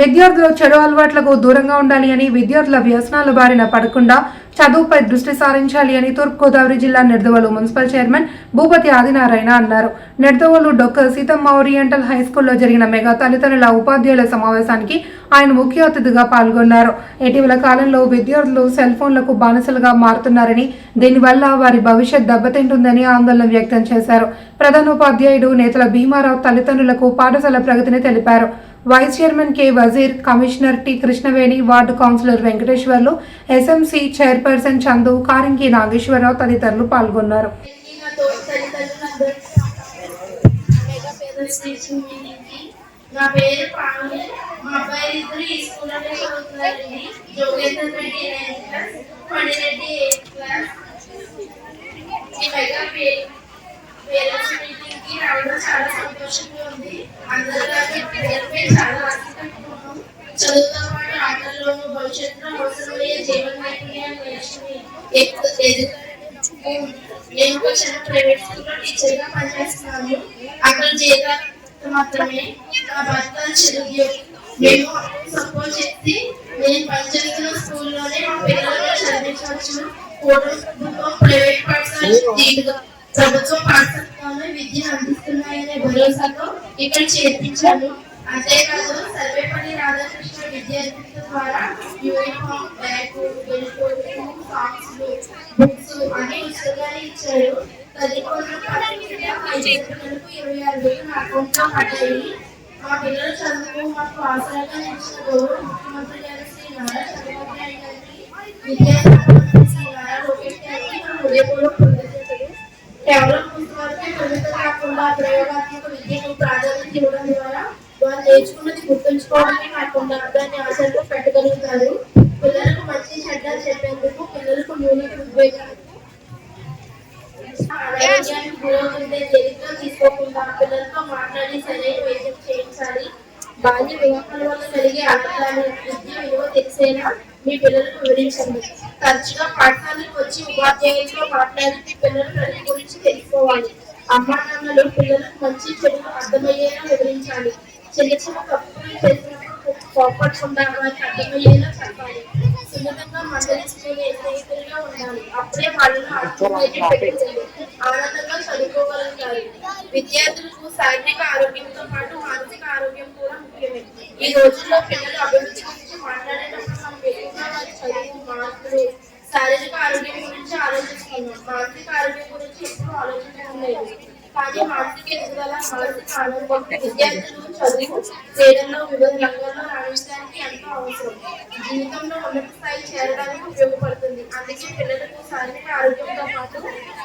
విద్యార్థులు చెడు అలవాట్లకు దూరంగా ఉండాలి అని విద్యార్థుల వ్యసనాల బారిన పడకుండా చదువుపై దృష్టి సారించాలి అని తూర్పుగోదావరి జిల్లా నిర్దవలు మున్సిపల్ చైర్మన్ భూపతి ఆదినారాయణ అన్నారు. నిర్దవలు డొక్క సీతమ్మ ఓరియంటల్ హై స్కూల్లో జరిగిన మెగా తల్లిదండ్రుల ఉపాధ్యాయుల సమావేశానికి ఆయన ముఖ్య అతిథిగా పాల్గొన్నారు. ఇటీవల కాలంలో విద్యార్థులు సెల్ ఫోన్లకు బానిసలుగా మారుతున్నారని దీనివల్ల వారి భవిష్యత్ దెబ్బతింటుందని ఆందోళన వ్యక్తం చేశారు. ప్రధానోపాధ్యాయుడు నేతల భీమారావు తల్లిదండ్రులకు పాఠశాల ప్రగతిని తెలిపారు. Vice chairman K Vazir commissioner T Krishnaveni ward councillor Venkateswarlu SMC chairperson Chandu Karinki Nageswararao తదితరులు పాల్గొన్నారు. నా పేరు పావని మా అబ్బాయి ఇద్దరు ఈ స్కూల్లోనే చదువుతున్నారండి. Reddy ninth class eighth class. ఈ పేరెంట్స్ మీటింగ్కి రావడం చాలా సంతోషంగా ఉంది అందరిలాగే చాలా చదువుతో పాటు ఆటల్లోనూ భవిష్యత్తులో అవసరమయ్యే జీవన నైపుణ్యాన్ని నేర్చుకుని ఎక్కువ నేను చిన్న ప్రైవేట్ స్కూల్లో పనిచేస్తున్నాను అక్కడ జీతాలు మాత్రమే నా భర్త చిరుద్యోగి మేము సపోర్ట్ చేసి నేను పనిచేస్తున్న స్కూల్లోనే మా పిల్లలను చదివించవచ్చు ఫోటో ప్రైవేట్ పాఠశాల ప్రభుత్వ పాఠశాలలోనే విద్యను అందిస్తున్నాయనే భరోసాతో ఇక్కడ చేర్పించాను అంతేకాదు సర్వేపల్లి రాధాకృష్ణ విద్యార్థుల ద్వారా యూనిఫామ్ బ్యాగ్ వెళ్ళిపోతూ సాక్స్ బుక్స్ అన్ని ఉచితంగానే ఇచ్చారు తల్లిదండ్రులు పత్రికగా ఐదు పిల్లలకు ఇరవై ఆరు వేలు నా అకౌంట్లో పడ్డాయి మా పిల్లల చదువుకు మాకు ఆసరాగా నిలిచిన గౌరవ ముఖ్యమంత్రి గారు శ్రీ నారా చంద్రబాబు నాయుడు గారికి విద్యాశాఖ మంత్రి శ్రీ నారా లోకేష్ గారికి నా హృదయపూర్వక కాకుండా ప్రయోగాత్మక విద్యకు ప్రాధాన్యత ఇవ్వడం ద్వారా వారు నేర్చుకున్నది గుర్తుంచుకోవడమే కాకుండా దాన్ని ఆచరణలో పెట్టగలుగుతారు పిల్లలకు మంచి చెడ్డ చెప్పేందుకు పిల్లలకు న్యూనత ఉద్వేగాలకు ఆరోగ్యానికి గురవుతుండే తేలిగ్గా తీసుకోకుండా పిల్లలతో మాట్లాడి సరైన వైద్యం చేయించాలి. బాల్య వివాహాల వల్ల కలిగే ఆనందాన్ని విద్య విలువ తెలిసేలా మీ పిల్లలకు వివరించండి. తరచుగా పాఠశాలకు వచ్చి ఉపాధ్యాయులతో మాట్లాడి మీ పిల్లల ప్రతి గురించి తెలుసుకోవాలి. అమ్మా నాన్నలు పిల్లలకు మంచి చెడు అర్థమయ్యేలా వివరించాలి. చిన్న చిన్న తప్పులు చేసినప్పుడు కోపడకుండా వారికి అర్థమయ్యేలా చెప్పాలి. సున్నితంగా మందలించుకునే స్నేహితులుగా ఉండాలి. అప్పుడే వాళ్ళను ఆత్మధైర్యం పెరుగుతుంది ఆనందంగా చదువుకోగలుగుతారు. విద్యార్థులకు శారీరక ఆరోగ్యంతో పాటు మానసిక ఆరోగ్యం కూడా ముఖ్యమే. ఈ రోజుల్లో పిల్లలు అభివృద్ధి గురించి మాట్లాడేటప్పుడు మనం ఎక్కువగా వారి చదువు మార్పులు శారీరక ఆరోగ్యం గురించి ఆలోచిస్తున్నాం మానసిక ఆరోగ్యం గురించి ఎప్పుడూ ఆలోచించడం లేదు కానీ మానసిక ఎదుగుదల మానసిక ఆనందం విద్యార్థులు చదువు క్రీడల్లో వివిధ రంగాల్లో రాణించడానికి ఎంతో అవసరం జీవితంలో ఉన్నత స్థాయి చేరడానికి ఉపయోగపడుతుంది అందుకే పిల్లలకు శారీరక ఆరోగ్యంతో పాటు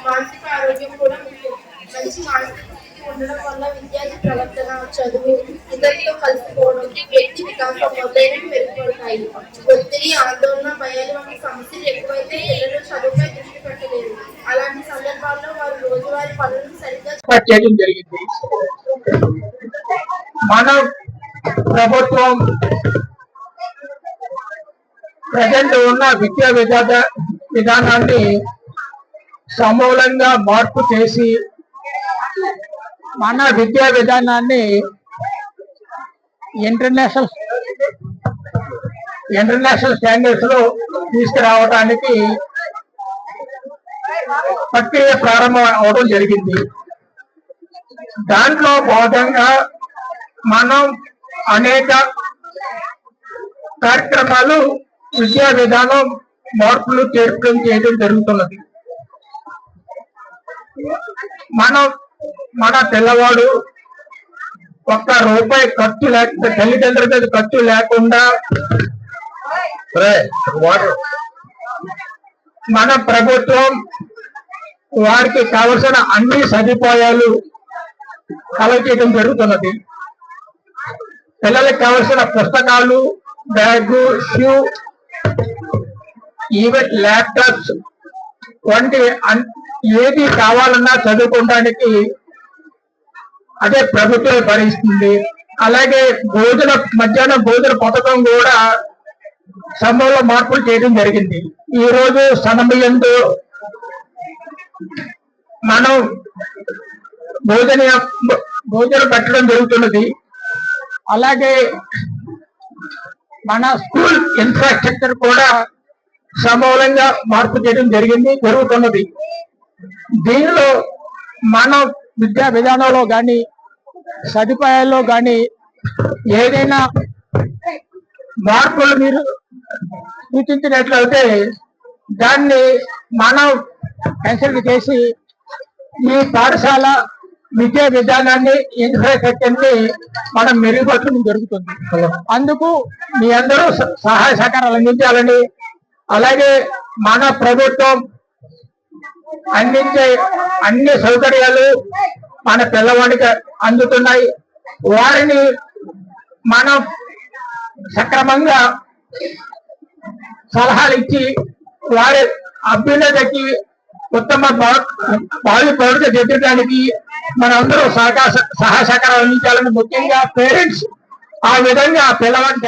మానసిక ఆరోగ్యం కూడా ముఖ్యం మంచి మానసిక స్థితి ఉండడం వల్ల విద్యార్థి ప్రవర్తన చదువు ఇతరులతో కలిసిపోవడానికి వ్యక్తి వికాసం మొదలైనవి మెరుగుపడతాయి. ఒత్తిడి ఆందోళన భయాలు వంటి సమస్యలు ఎక్కువైతే పిల్లలు చదువుపై దృష్టి పెట్టలేరు అలాంటి సందర్భాల్లో వారు రోజువారి పనులను సరిగ్గా చేయడం జరిగింది. మన ప్రభుత్వం ప్రజెంట్ ఉన్న విద్యా విధాన విధానాన్ని సమూలంగా మార్పు చేసి మన విద్యా విధానాన్ని ఇంటర్నేషనల్ ఇంటర్నేషనల్ స్టాండర్డ్స్లో తీసుకురావడానికి ప్రక్రియ ప్రారంభం అవడం జరిగింది. దాంట్లో భాగంగా మనం అనేక కార్యక్రమాలు విద్యా విధానం మార్పులు చేర్పడం చేయడం జరుగుతున్నది. మనం మన పిల్లవాడు ఒక్క రూపాయి ఖర్చు లేక తల్లిదండ్రుల మీద ఖర్చు లేకుండా మన ప్రభుత్వం వారికి కావలసిన అన్ని సదుపాయాలు కలగజేయడం జరుగుతున్నది. పిల్లలకు కావలసిన పుస్తకాలు బ్యాగు షూ ఈవెన్ ల్యాప్టాప్స్ వంటి ఏది కావాలన్నా చదువుకోవడానికి అదే ప్రభుత్వం భరిస్తుంది. అలాగే భోజన మధ్యాహ్నం భోజన పథకం కూడా సమయంలో మార్పులు చేయడం జరిగింది. ఈ రోజు సనబియ్యంతో మనం భోజన భోజనం పెట్టడం జరుగుతున్నది. అలాగే మన స్కూల్ ఇన్ఫ్రాస్ట్రక్చర్ కూడా సమూలంగా మార్పు చేయడం జరిగింది జరుగుతున్నది. దీనిలో మన విద్యా విధానంలో కానీ సదుపాయాల్లో కానీ ఏదైనా మార్పులు మీరు సూచించినట్లయితే దాన్ని మనం కన్సల్ట్ చేసి ఈ పాఠశాల విద్యా విధానాన్ని ఇన్ఫ్రాస్ట్రక్చర్ని మనం మెరుగుపరచడం జరుగుతుంది. అందుకు మీ అందరూ స- సహాయ సహకారాలు అందించాలని అలాగే మన ప్రభుత్వం అందించే అన్ని సౌకర్యాలు మన పిల్లవాడికి అందుతున్నాయి. వారిని మనం సక్రమంగా సలహాలు ఇచ్చి వారి అభ్యున్నతకి ఉత్తమ భా- భావి పౌరులు దిద్దడానికి మనందరూ సహకార సహాయ సహకారం అందించాలని ముఖ్యంగా పేరెంట్స్ ఆ విధంగా పిల్లవాడిని